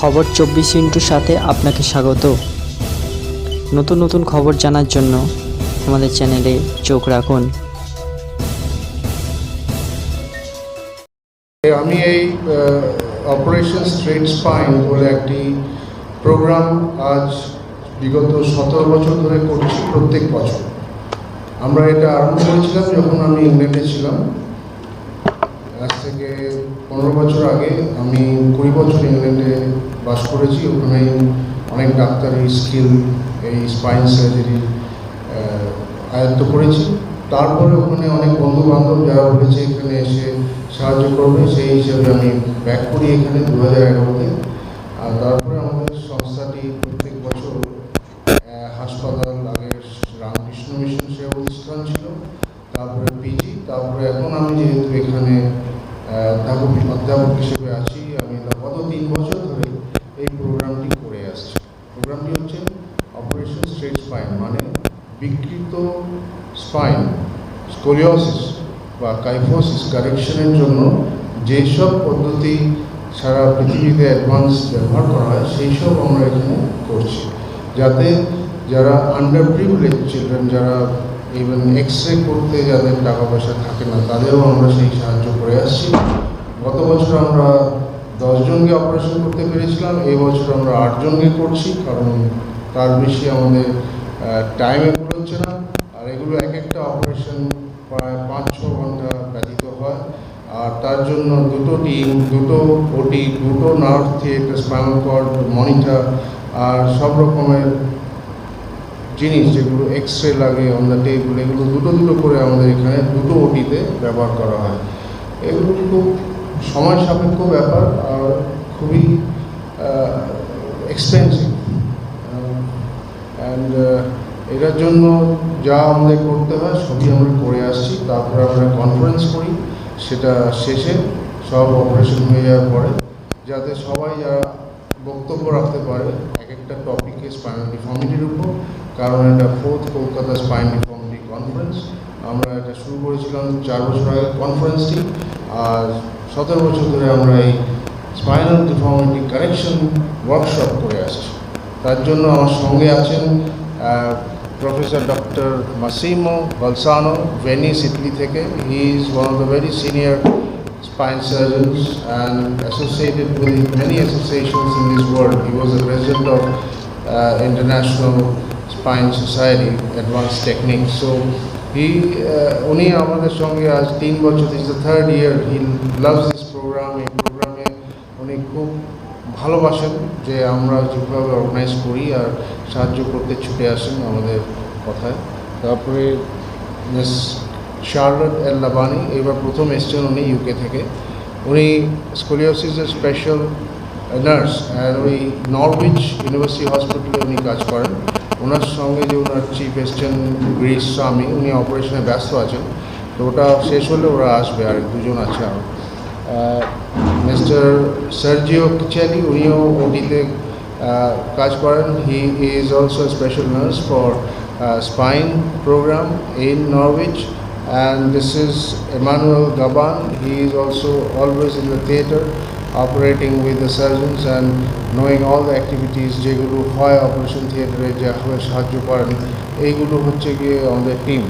খবর চব্বিশ ইন্টুর সাথে আপনাকে স্বাগত। নতুন নতুন খবর জানার জন্য আমাদের চ্যানেলে চোখ রাখুন। আমি এই অপারেশন স্ট্রেট স্পাইন বলে একটি প্রোগ্রাম আজ বিগত সতেরো বছর ধরে করছি প্রত্যেক বছর। আমরা এটা আরম্ভ করেছিলাম যখন আমি ইংল্যান্ডে ছিলাম। আজ থেকে পনেরো বছর আগে আমি কুড়ি বছর ইংল্যান্ডে বাস করেছি। ওখানে অনেক ডাক্তারি স্কিল, এই স্পাইন সার্জারি আয়ত্ত করেছি। তারপরে ওখানে অনেক বন্ধু বান্ধব যারা বলেছে এখানে এসে সাহায্য করবে, সেই হিসাবে আমি ব্যাক করি এখানে দু হাজার এগারোতে। আর তারপরে আমাদের সংস্থাটি প্রত্যেক বছর আহ, হাসপাতাল আগে রামকৃষ্ণ মিশন সেবা প্রতিষ্ঠান ছিল তারপরে পিজি তারপরে এখন আমি যেহেতু এখানে আহ, অধ্যাপক হিসেবে আছি। আমি গত তিন বছর ধরে এই প্রোগ্রামটি করে আসছি। প্রোগ্রামটি হচ্ছে অপারেশন স্ট্রেট স্পাইন মানে বিকৃত স্পাইন, স্কোলিওসিস বা কাইফোসিস কারেকশনের জন্য যেসব পদ্ধতি সারা পৃথিবীতে অ্যাডভান্স ব্যবহার করা হয় সেই সব আমরা এখানে করছি। যাতে যারা আন্ডার প্রিভিলেজ চিলড্রেন যারা ইভেন এক্স রে করতে যাদের টাকা পয়সা থাকে না, তাদেরও আমরা সেই সাহায্য করে আসছি। গত বছর আমরা দশজনকে অপারেশন করতে পেরেছিলাম, এই বছর আমরা আটজনকে করছি, কারণ তার বেশি আমাদের টাইমে হচ্ছে না। আর এগুলো এক একটা অপারেশন প্রায় পাঁচ ছ ঘণ্টা ব্যতীত হয়। আর তার জন্য দুটো টিম দুটো ওটি দুটো nerve theatre spinal cord monitor আর সব রকমের জিনিস যেগুলো এক্স রে লাগে অন দ্য টেবিল এগুলো দুটো দুটো করে আমাদের এখানে দুটো ওটিতে ব্যবহার করা হয়। এগুলো খুব সময় সাপেক্ষ ব্যাপার আর খুবই এক্সপেন্সিভ অ্যান্ড এটার জন্য যা আমাদের করতে হয় সবই আমরা করে আসছি। তারপরে আমরা কনফারেন্স করি, সেটা শেষে সব অপারেশন হয়ে যাওয়ার পরে, যাতে সবাই যারা বক্তব্য রাখতে পারে, এক একটা টপিকে স্পাইনাল ডিফর্মিটির উপর। কারণ এটা fourth Kolkata spine deformity conference আমরা এটা শুরু করেছিলাম চার বছর আগে কনফারেন্সটি আর সতেরো বছর ধরে আমরা এই স্পাইনাল ডিফর্মিটি কারেকশন ওয়ার্কশপ করে আসছি তার জন্য আমার সঙ্গে আছেন professor doctor Massimo Balsano Venice Italy থেকে he is one of the very senior spine surgeons and associated with many associations in this world. He was the president of uh, International Spine Society, Advanced Techniques. So he, uh, উনি আমাদের সঙ্গে আজ তিন বছর is the third year he loves this program এই প্রোগ্রামে উনি খুব ভালোবাসেন যে আমরা যেভাবে অর্গানাইজ করি আর সাহায্য করতে ছুটে আসেন আমাদের কথায়। তারপরে মিস শার্লট এল লাবানি এবার প্রথম এসছেন উনি ইউকে থেকে। উনি স্কোলিওসিসের স্পেশাল নার্স আর ওই নরউইচ ইউনিভার্সিটি হসপিটালে উনি কাজ করেন। ওনার সঙ্গে যে ওনার চিফ এসছেন গ্রিস স্বামী, উনি অপারেশনে ব্যস্ত আছেন। তো ওটা শেষ হলে ওরা আসবে আর দুজন আছে আরও মিস্টার সার্জিও কিচেলি উনিও ওটিতে কাজ করেন। He is also special nurse for spine program in Norwich and this is Emmanuel Gaban. He is also always in the theatre operating with the surgeons and knowing all the activities যেগুলো হয় operation থিয়েটারে যেভাবে সাহায্য করেন, এইগুলো হচ্ছে গিয়ে আমাদের টিম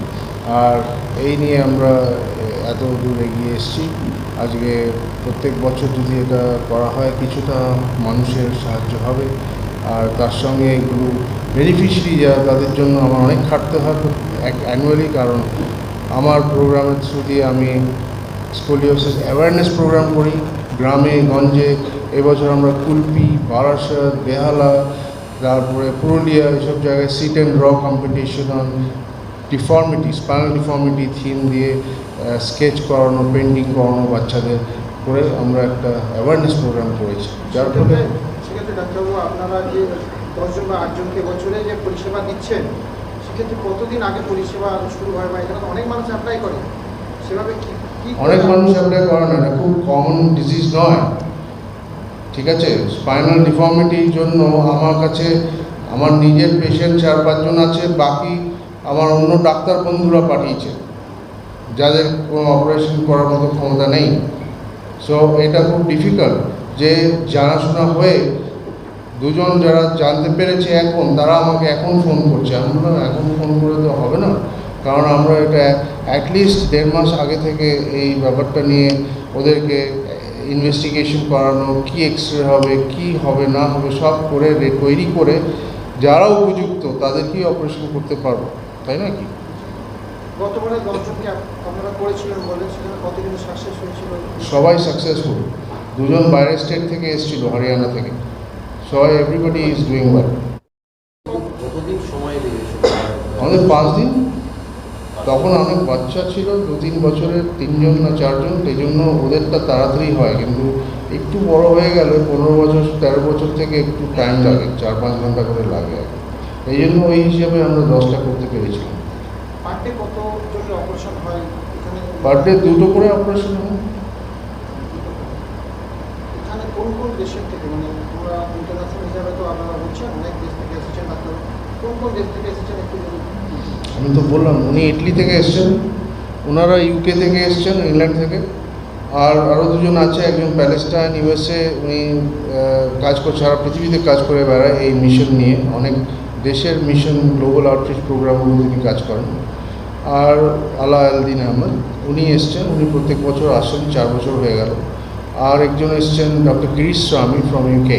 আর এই নিয়ে আমরা এত দূর এগিয়ে এসেছি। আজকে প্রত্যেক বছর যদি এটা করা হয়, কিছুটা মানুষের সাহায্য হবে। আর তার সঙ্গে এগুলো বেনিফিশিয়ারি যারা তাদের জন্য আমার অনেক খাটতে হয় এক অ্যানুয়ালি কারণ আমার প্রোগ্রামের থ্রু দিয়ে আমি স্কোলিওসিস অ্যাওয়ারনেস প্রোগ্রাম করি। গ্রামে গঞ্জে এবছর আমরা কুলপি বারাসাত বেহালা তারপরে পুরুলিয়া এসব জায়গায় sit and draw competition on deformity spinal deformity theme দিয়ে স্কেচ করানো পেন্টিং করানো বাচ্চাদের করে আমরা একটা অ্যাওয়ারনেস প্রোগ্রাম করেছি। যার ফলে সেক্ষেত্রে ডাক্তারবাবু আপনারা যে দশজন বা আটজনকে বছরে যে পরিষেবা দিচ্ছেন সেক্ষেত্রে কতদিন আগে পরিষেবা শুরু হয় বা এখানে অনেক মানুষ অ্যাপ্লাই করে? সেভাবে কি অনেক মানুষ অ্যাপ্লাই করে না এটা খুব কমন ডিজিজ নয়। ঠিক আছে? স্পাইনাল ডিফর্মিটির জন্য আমার কাছে, আমার নিজের পেশেন্ট চার পাঁচজন আছে, বাকি আমার অন্য ডাক্তার বন্ধুরা পাঠিয়েছে, যাদের কোনো অপারেশন করার মতো ক্ষমতা নেই। সো এটা খুব ডিফিকাল্ট যে জানাশোনা হয়ে দুজন যারা জানতে পেরেছে এখন, তারা আমাকে এখন ফোন করছে। আমি এখন ফোন করে তো হবে না। কারণ আমরা এটা অ্যাটলিস্ট দেড় মাস আগে থেকে এই ব্যাপারটা নিয়ে ওদেরকে ইনভেস্টিগেশন করানো কি এক্স রে হবে কি হবে না হবে সব করে রে- তৈরি করে যারা উপযুক্ত তাদেরকেই অপারেশন করতে পারব তাই না কি? সবাই সাকসেসফুল দুজন বাইরের স্টেট থেকে এসেছিল হরিয়ানা থেকে। সবাই এভরিবডি ইজ ডুইং ওয়েল আমাদের পাঁচ দিন। তখন অনেক বাচ্চা ছিল দু তিন বছরের তিনজন না চারজন সেই জন্য ওদেরটা তাড়াতাড়ি হয়। কিন্তু একটু বড় হয়ে গেলে পনেরো বছর তেরো বছর থেকে একটু টাইম লাগে চার পাঁচ ঘণ্টা করে লাগে এই জন্য ওই হিসাবে আমরা দশটা করতে পেরেছিলাম। পার ডে দুটো করে অপারেশন হয়। কোন কোন দেশের থেকে আমি তো বললাম, উনি ইটলি থেকে এসছেন ওনারা ইউকে থেকে এসছেন, ইংল্যান্ড থেকে। আর আরও দুজন আছে, একজন প্যালেস্টাইন ইউএসএ উনি কাজ করে, সারা পৃথিবীতে কাজ করে বেড়ায় এই মিশন নিয়ে। অনেক দেশের মিশন গ্লোবাল আউটরিচ প্রোগ্রামগুলো তিনি কাজ করেন। আর আলা আলদিন আহমদ, উনি এসছেন, উনি প্রত্যেক বছর আসেন, চার বছর হয়ে গেল। আর একজন এসছেন ডক্টর গিরিশ স্বামী ফ্রম ইউকে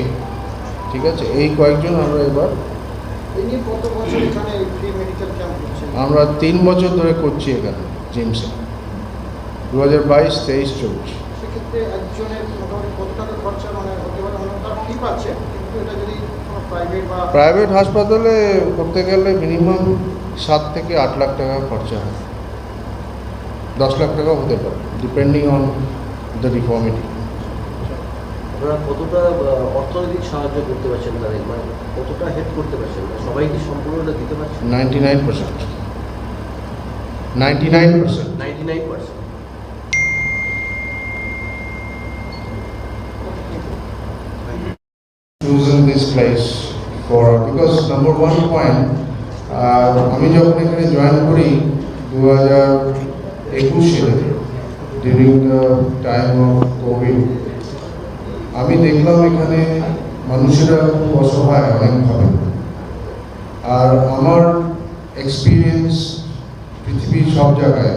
ঠিক আছে? এই কয়েকজন আমরা এবার আমরা তিন বছর ধরে করছি এখানে জিমসে দু হাজার বাইশ তেইশ চলছে টাকা মানে প্রাইভেট প্রাইভেট হাসপাতালে করতে গেলে মিনিমাম সাত থেকে আট লাখ টাকা খরচা হয়। দশ লাখ টাকাও হতে পারে ডিপেন্ডিং অন দ্য ডিফর্মিটি আপনারা কতটা অর্থনৈতিক সাহায্য করতে পারছেন তাদের মানে কতটা হেল্প করতে পারছেন মানে সবাইকে সম্পূর্ণটা দিতে পারছেন ninety nine percent ninety nine percent ninety nine percent chosen this place for because number one point uh, আমি যখন এখানে জয়েন করি দু হাজার একুশ সালে during the time of covid আমি দেখলাম এখানে মানুষেরা খুব অসহায়, অনেকভাবে। আর আমার এক্সপিরিয়েন্স পৃথিবীর সব জায়গায়।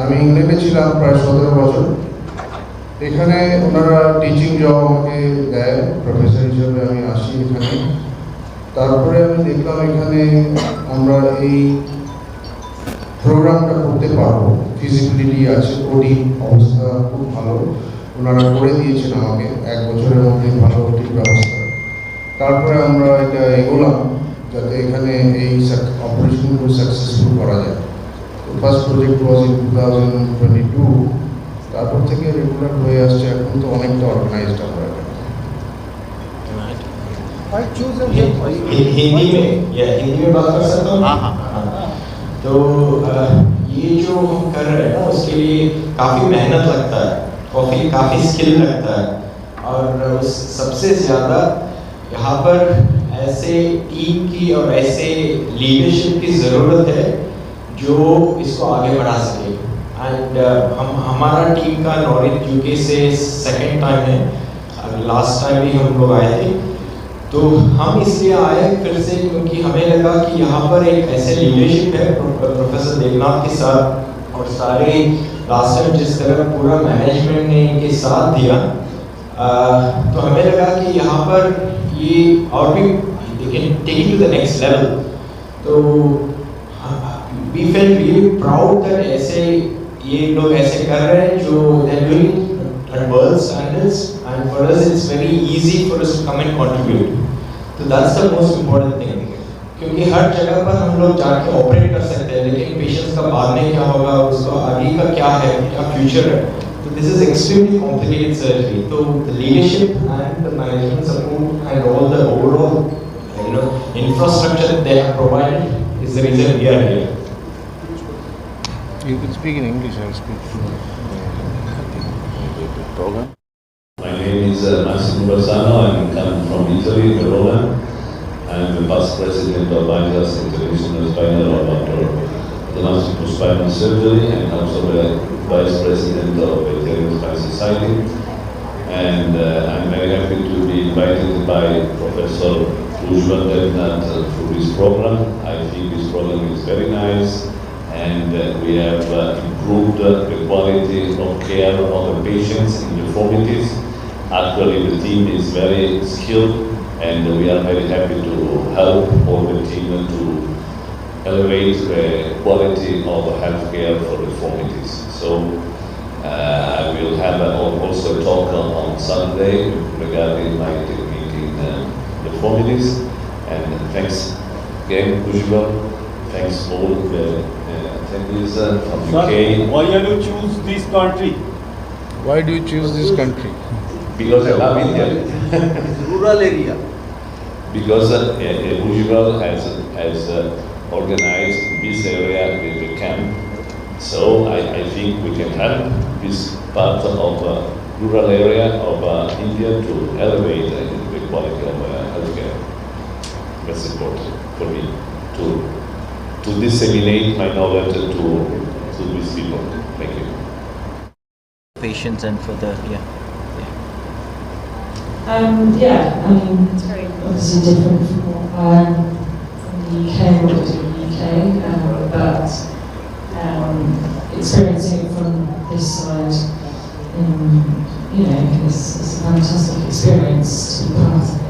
আমি ইংল্যান্ডে ছিলাম প্রায় সতেরো বছর। এখানে ওনারা টিচিং জব আমাকে দেয় প্রফেসর হিসেবে আমি আসি এখানে। তারপরে আমি দেখলাম এখানে আমরা এই প্রোগ্রামটা করতে পারব। ফিজিবিলিটি আছে ওডি অবস্থা খুব ভালো। ওনারা করে দিয়েছেন আমাকে এক বছরের মধ্যে ভালো ওটির ব্যবস্থা তারপরে আমরা এটা এগোলাম যাতে এখানে এই অপারেশনগুলো সাকসেসফুল করা যায় first project was in two thousand twenty two তারপর থেকে রেগুলার হয়ে আসছে এখন তো অনেকটা অর্গানাইজড আমরা এখানে। Why choose a हि- हि- हिंदी में या हिंदी में बात कर सकता हूँ हाँ, हाँ। तो अ, ये जो हम कर रहे हैं ना उसके लिए काफ़ी मेहनत लगता है काफ़ी काफ़ी स्किल लगता है। और उस सबसे ज़्यादा यहाँ पर ऐसे टीम की और ऐसे लीडरशिप की ज़रूरत है जो इसको आगे बढ़ा सके। एंड हम, हमारा टीम का नॉलेज यूके से सेकंड टाइम है। लास्ट टाइम भी हम लोग आए थे। तो हम इसलिए आए फिर से क्योंकि हमें लगा कि यहाँ पर एक ऐसे लीडरशिप है, प्रो- प्रोफेसर देवनाथ के साथ और सारे लास्ट जिस तरह पूरा मैनेजमेंट ने इनके साथ दिया आ, तो हमें लगा कि यहाँ पर ये और भी take to the next level तो we feel really proud that ऐसे ये लोग ऐसे कर रहे हैं जो they doing at world standards and for us it's very easy for us to come and contribute तो that's the most important thing क्योंकि हर जगह पर हम लोग जाके ऑपरेट कर सकते हैं लेकिन पेशेंट्स का बाद में क्या होगा उसका आगे का क्या है क्या फ्यूचर है? तो this is extremely complicated surgery तो leadership and management support and all the overall you know infrastructure they have provide is the reason we are here you can speak in English I speak I'm the past president of IJAS International Spinal or Doctor Diagnostic Spinal Surgery and also the vice president of the Italian Society. And uh, I'm very happy to be invited by Professor Ujjwal Devnath for this program. I think this program is very nice and uh, we have uh, improved the quality of care of the patients in deformities. Actually, the team is very skilled and we are very happy to help all the team to elevate the quality of healthcare for the deformities. So uh, I will have a- also a talk on, on Sunday regarding my technique in uh, deformities. And thanks again, Ujjwal. Thanks all the uh, attendees uh, from Sir, UK. why do you choose this country? Why do you choose this country? Because I love India. rural area. Because uh, Bhujival has, has uh, organized this area with the camp. So I, I think we can help this part of uh, rural area of uh, India to elevate uh, the quality of uh, healthcare. That's important for me to to disseminate my knowledge to to these people. Thank you. Patients and for the yeah. Um, yeah, I mean, it's very obviously different from what, um, from the UK, what we do in the UK, um, but um, experiencing it from this side, um, you know, it's a fantastic experience to be part of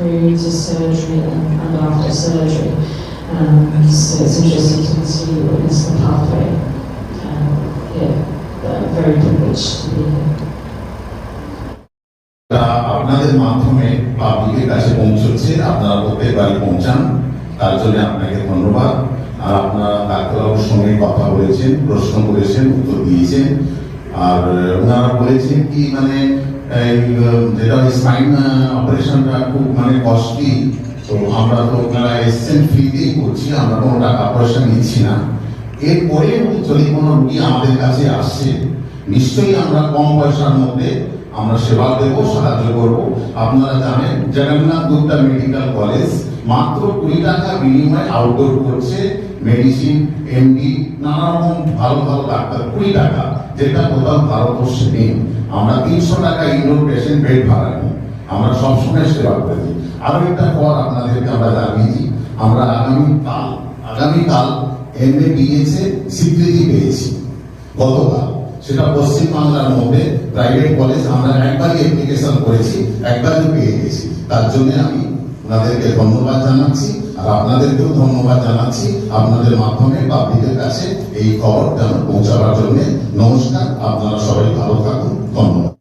to surgery and, and after surgery. Um, so it's interesting to see witness the pathway. Um, yeah, but I'm very privileged to be here. আপনাদের মাধ্যমে পাবলিকের কাছে পৌঁছচ্ছে আপনারা প্রত্যেক বাড়ি পৌঁছান তার জন্য আপনাকে ধন্যবাদ আর আপনারা ডাক্তারবাবুর সঙ্গে কথা বলেছেন প্রশ্ন করেছেন উত্তর দিয়েছেন আর ওনারা বলেছেন কি মানে যেটা স্পাইন অপারেশনটা খুব মানে কস্টলি তো আমরা তো ওনারা এসছেন ফ্রিতেই করছি, আমরা কোনো টাকা পয়সা নিচ্ছি না। এরপরে যদি কোনো রুগী আমাদের কাছে আসছে নিশ্চয়ই আমরা কম পয়সার মধ্যে আমরা সেবা দেব, সাহায্য করব। আপনারা জানেন, জগন্নাথ গুপ্তা মেডিকেল কলেজ মাত্র কুড়ি টাকা বিনিময়ে আউটডোর করছে মেডিসিন এমডি নানা রকম ভালো ভালো ডাক্তার, কুড়ি টাকা, যেটা কোথাও ভারতবর্ষে নেই। আমরা তিনশো টাকা ইনডোর পেশেন্ট বেড ভাড়া নিই। আমরা সবসময় সেবা করে দিই। আরও একটা পর আপনাদেরকে আমরা জানিয়েছি আমরা আগামীকাল আগামীকাল এমএ বিএসএ স্বীকৃতি পেয়েছি। গতকাল, সেটা পশ্চিম বাংলার মধ্যে প্রাইভেট কলেজ, আমরা একবারই অ্যাপ্লিকেশন করেছি, একবারই পেয়ে গেছি। তার জন্য আমি ওনাদেরকে ধন্যবাদ জানাচ্ছি আর আপনাদেরকেও ধন্যবাদ জানাচ্ছি। আপনাদের মাধ্যমে পাবলিকের কাছে এই খবর যেন পৌঁছাবার জন্য নমস্কার। আপনারা সবাই ভালো থাকুন। ধন্যবাদ